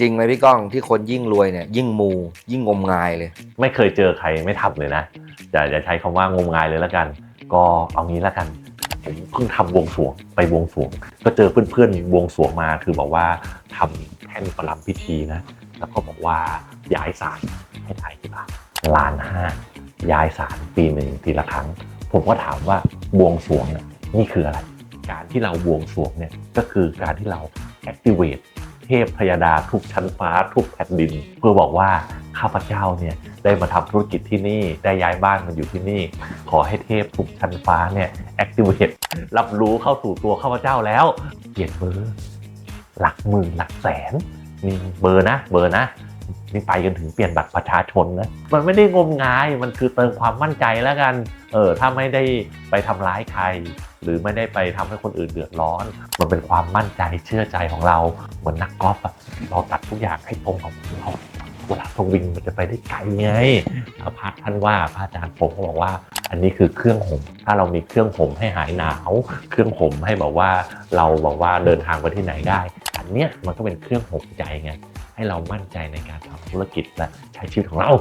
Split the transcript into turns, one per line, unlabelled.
จริงไหมพี่ก้องที่คนยิ่งรวยเนี่ยยิ่งมูยิ่งงมงายเลย
ไม่เคยเจอใครไม่ทำเลยนะอย่าอย่าใช้คำว่างมงายเลยแล้วกัน ก็เอางี้แล้วกันผมเพิ่งทำบวงสวงไปวงสวง ก็เจอเพื่อนๆวงสวงมาคือบอกว่าทำแท่นประลัมพิธีนะ แล้วก็บอกว่าย้ายศาลให้ถ่ายกี่บาทล้านห้าย้ายศาลปีหนึ่งทีละครั้ง ผมก็ถามว่าบวงสวงเนี่ยนี่คืออะไร การที่เราบวงสวงเนี่ยก็คือการที่เรา activate เทพพยาดาทุกชั้นฟ้าทุกแผ่นดิน เพื่อบอกว่าข้าพเจ้าเนี่ยได้มาทำธุรกิจที่นี่ได้ย้ายบ้านมาอยู่ที่นี่ ขอให้เทพทุกชั้นฟ้าเนี่ยแอคทีเวตรับรู้เข้าสู่ตัวข้าพเจ้าแล้วเปลี่ยนเบอร์หลักหมื่นหลักแสนนี่เบอร์นะเบอร์นะ นี่ไปกันถึงเปลี่ยนบัตรประชาชนนะมันไม่ได้งมงายมันคือเติมความมั่นใจแล้วกันเออถ้าไม่ได้ไปทำร้ายใคร หรือไม่ได้ไปทำให้คนอื่นเดือดร้อน มันเป็นความมั่นใจเชื่อใจของเราเหมือนนักกอล์ฟอะเราตัดทุกอย่างให้ตรงกับเราเวลาสวิงมันจะไปได้ไกลไงพระท่านว่าพระอาจารย์ผมก็บอกว่า อันนี้คือเครื่องห่มถ้าเรามีเครื่องห่มให้หายหนาว เครื่องห่มให้แบบว่าเราบอกว่าเดินทางไปที่ไหนได้ อันเนี้ยมันก็เป็นเครื่องห่มใจไง ให้เรามั่นใจในการทำธุรกิจและใช้ชีวิตของเรา